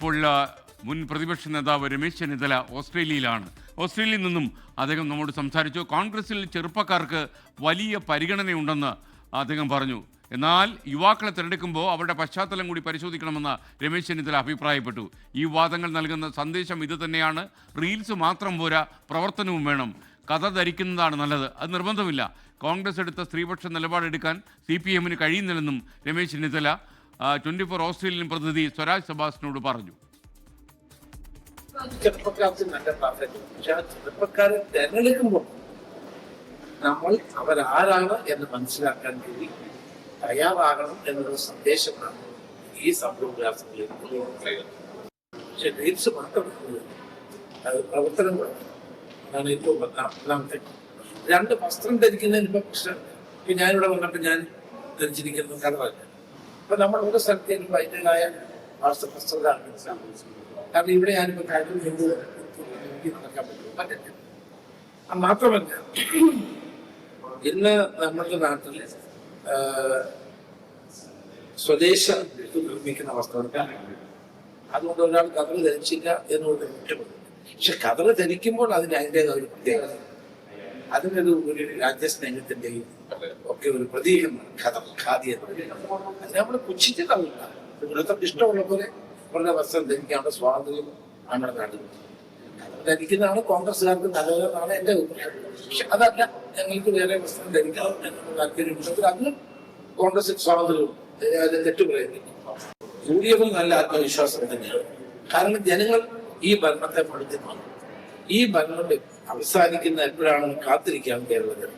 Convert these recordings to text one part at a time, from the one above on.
ഇപ്പോൾ മുൻ പ്രതിപക്ഷ നേതാവ് രമേശ് ചെന്നിത്തല ഓസ്ട്രേലിയയിലാണ്. ഓസ്ട്രേലിയയിൽ നിന്നും അദ്ദേഹം നമ്മോട് സംസാരിച്ചു. കോൺഗ്രസിൽ ചെറുപ്പക്കാർക്ക് വലിയ പരിഗണനയുണ്ടെന്ന് അദ്ദേഹം പറഞ്ഞു. എന്നാൽ യുവാക്കളെ തിരഞ്ഞെടുക്കുമ്പോൾ അവരുടെ പശ്ചാത്തലം കൂടി പരിശോധിക്കണമെന്ന് രമേശ് ചെന്നിത്തല അഭിപ്രായപ്പെട്ടു. ഈ വാദങ്ങൾ നൽകുന്ന സന്ദേശം ഇത് തന്നെയാണ്. റീൽസ് മാത്രം പോരാ പ്രവർത്തനവും വേണം. കഥ ധരിക്കുന്നതാണ് നല്ലത്. അത് നിർബന്ധമില്ല. കോൺഗ്രസ് എടുത്ത സ്ത്രീപക്ഷ നിലപാടെടുക്കാൻ സി പി എമ്മിന് കഴിയുന്നില്ലെന്നും Ramesh Chennithala twenty four Australian പ്രതിനിധി സ്വരാജ് സബാസിനോട് പറഞ്ഞു. നമ്മൾ അവരാരാണ് എന്ന് മനസ്സിലാക്കാൻ കൂടി തയ്യാറാകണം എന്നൊരു സന്ദേശമാണ് ഈ സംഭവവികാസങ്ങളിൽ പക്ഷെ റീൽസ് മാത്രമല്ല അതാണ് ഏറ്റവും രണ്ട് വസ്ത്രം ധരിക്കുന്നതിന് ഇപ്പൊ പ്രശ്നം ഞാനിവിടെ വന്നപ്പോൾ ഞാൻ ധരിച്ചിരിക്കുന്നത് കളറല്ല അപ്പൊ നമ്മൾ ഒരു സ്ഥലത്ത് വൈദ്യനായ അതിന്റെതായ വസ്ത്ര കാരണം ഇവിടെ ഞാനിപ്പോ കാര്യം എനിക്ക് നടക്കാൻ പറ്റും. അത് മാത്രമല്ല ഇന്ന് നമ്മുടെ നാട്ടിൽ ആ, സ്വദേശ നിർമ്മിക്കുന്ന വസ്ത്രങ്ങൾ അതുകൊണ്ട് ഒരാൾ കതറ് ധരിച്ചില്ല എന്നുള്ളത് കുറ്റപ്പെടും പക്ഷെ കതറ് ധരിക്കുമ്പോൾ അതിന് അതിന്റെതായ ഒരു പ്രത്യേകത. അതിനൊരു ഒരു രാജ്യസ്നേഹത്തിന്റെയും ഒക്കെ ഒരു പ്രതീകമാണ് ഖദർ ഖാദി പറയുന്നത്. അത് നമ്മൾ പുച്ഛിച്ചിട്ടല്ല ഓരോരുത്തർക്ക് ഇഷ്ടമുള്ള പോലെ അവരുടെ വസ്ത്രം ധരിക്കാനുള്ള സ്വാതന്ത്ര്യം നമ്മുടെ നാട്ടിൽ. ധരിക്കുന്നതാണ് കോൺഗ്രസ്സുകാർക്ക് നല്ലതെന്നാണ് എന്റെ അഭിപ്രായം. പക്ഷെ അതല്ല ഞങ്ങൾക്ക് വേറെ വസ്ത്രം ധരിക്കാം എന്നുള്ള താല്പര്യമുണ്ടെങ്കിൽ അതിന് കോൺഗ്രസ് സ്വാതന്ത്ര്യവും തെറ്റു പറയുന്നില്ല. യു ഡി എഫിൽ നല്ല ആത്മവിശ്വാസം തന്നെയാണ്. കാരണം ജനങ്ങൾ ഈ ഭരണത്തെ പഠിക്കുന്നു. ഈ ഭരണം അവസാനിക്കുന്ന എപ്പോഴാണെന്ന് കാത്തിരിക്കാൻ കേരളത്തിൽ.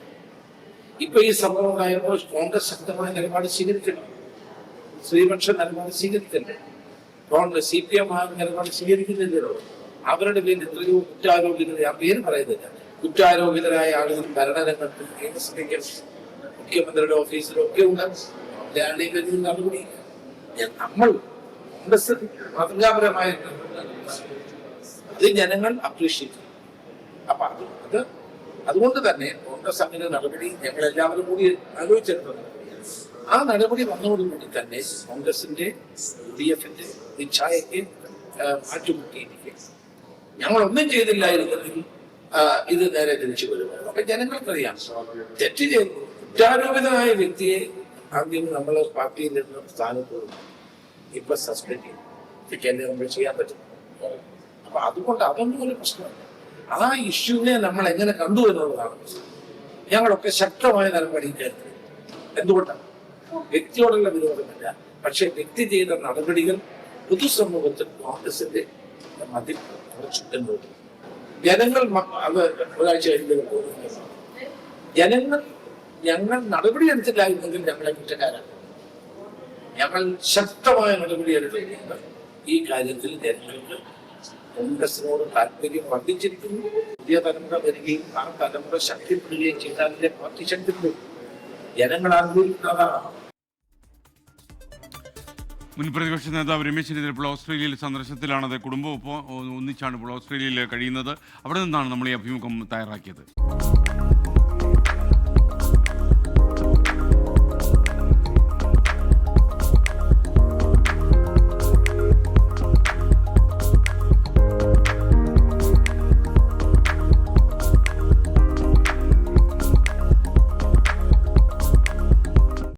ഇപ്പൊ ഈ സംഭവം ഉണ്ടായപ്പോൾ കോൺഗ്രസ് ശക്തമായ നിലപാട് സ്വീകരിക്കണം. ശ്രീപക്ഷ നിലപാട് സ്വീകരിക്കണ്ടേ കോൺഗ്രസ് സി പി എം ആ നിലപാട് സ്വീകരിക്കുന്നില്ലല്ലോ അവരുടെ പേരിൽ എത്രയോ കുറ്റാരോപിതരെ ഞാൻ പേര് പറയുന്നില്ല. കുറ്റാരോപിതരായ ആളുകൾ ഭരണരംഗത്ത് മുഖ്യമന്ത്രിയുടെ ഓഫീസിലും ഒക്കെ ഉണ്ട് അവരുടെ നമ്മൾ കോൺഗ്രസ് മാതൃകാപരമായ അത് ജനങ്ങൾ അപ്രീഷിയേറ്റ് ചെയ്യും. അപ്പൊ അത് അത് അതുകൊണ്ട് തന്നെ കോൺഗ്രസ് അങ്ങനെ നടപടി ഞങ്ങൾ എല്ലാവരും കൂടി ആലോചിച്ചിരുന്നത്. ആ നടപടി വന്നതോടുകൂടി തന്നെ കോൺഗ്രസിന്റെ യു ഡി എഫിന്റെ നിച്ഛായക്ക് മാറ്റുമുട്ടിയിരിക്കുക ഞങ്ങൾ ഒന്നും ചെയ്തില്ലായിരുന്നെങ്കിൽ ഇത് നേരെ തിരിച്ചു വരുമായിരുന്നു. അപ്പൊ ജനങ്ങൾക്കറിയാം തെറ്റ് ചെയ്തു കുറ്റാരോപിതനായ വ്യക്തിയെ ആദ്യം നമ്മൾ പാർട്ടിയിൽ നിന്ന് സ്ഥാനത്ത്. ഇപ്പൊ സസ്പെൻഡ് ചെയ്യും ഇതൊക്കെയല്ലേ നമ്മൾ ചെയ്യാൻ പറ്റും. അപ്പൊ അതുകൊണ്ട് അതൊന്നും ഒരു പ്രശ്നമല്ല. ആ ഇഷ്യൂവിനെ നമ്മൾ എങ്ങനെ കണ്ടു എന്നുള്ളതാണ്. പ്രശ്നം. ഞങ്ങളൊക്കെ ശക്തമായ നിലപാടിയിൽ എന്തുകൊണ്ടാണ് വ്യക്തിയോടുള്ള വിരോധമില്ല. പക്ഷെ വ്യക്തി ചെയ്ത നടപടികൾ പൊതുസമൂഹത്തിൽ കോൺഗ്രസിന്റെ മതിൽ കുറച്ചു എന്നുള്ളത് ജനങ്ങൾ അത് ഒരാഴ്ച കഴിഞ്ഞ ജനങ്ങൾ ഞങ്ങൾ നടപടി എടുത്തില്ലായിരുന്നെങ്കിൽ ഞങ്ങളെ കുറ്റക്കാരാണ്. ഞങ്ങൾ ശക്തമായ നടപടി എടുത്തിട്ടുണ്ട് ഈ കാര്യത്തിൽ ജനങ്ങൾക്ക് കോൺഗ്രസിനോട് താല്പര്യം വർദ്ധിച്ചിരിക്കുന്നു. പുതിയ തലമുറ വരികയും ആ തലമുറ ശക്തിപ്പെടുകയും ചെയ്താലിന്റെ പാർട്ടി ശക്തിപ്പെടും. ജനങ്ങൾ ആഗ്രഹിക്കുന്നതാണ്. മുൻ പ്രതിപക്ഷ നേതാവ് രമേശ് ചെന്നിത്തല ഇപ്പോൾ ഓസ്ട്രേലിയയിൽ സന്ദർശനത്തിലാണ് അത് കുടുംബം ഇപ്പോൾ ഒന്നിച്ചാണ് ഇപ്പോൾ ഓസ്ട്രേലിയയിൽ കഴിയുന്നത്. അവിടെ നിന്നാണ് നമ്മൾ ഈ അഭിമുഖം തയ്യാറാക്കിയത്.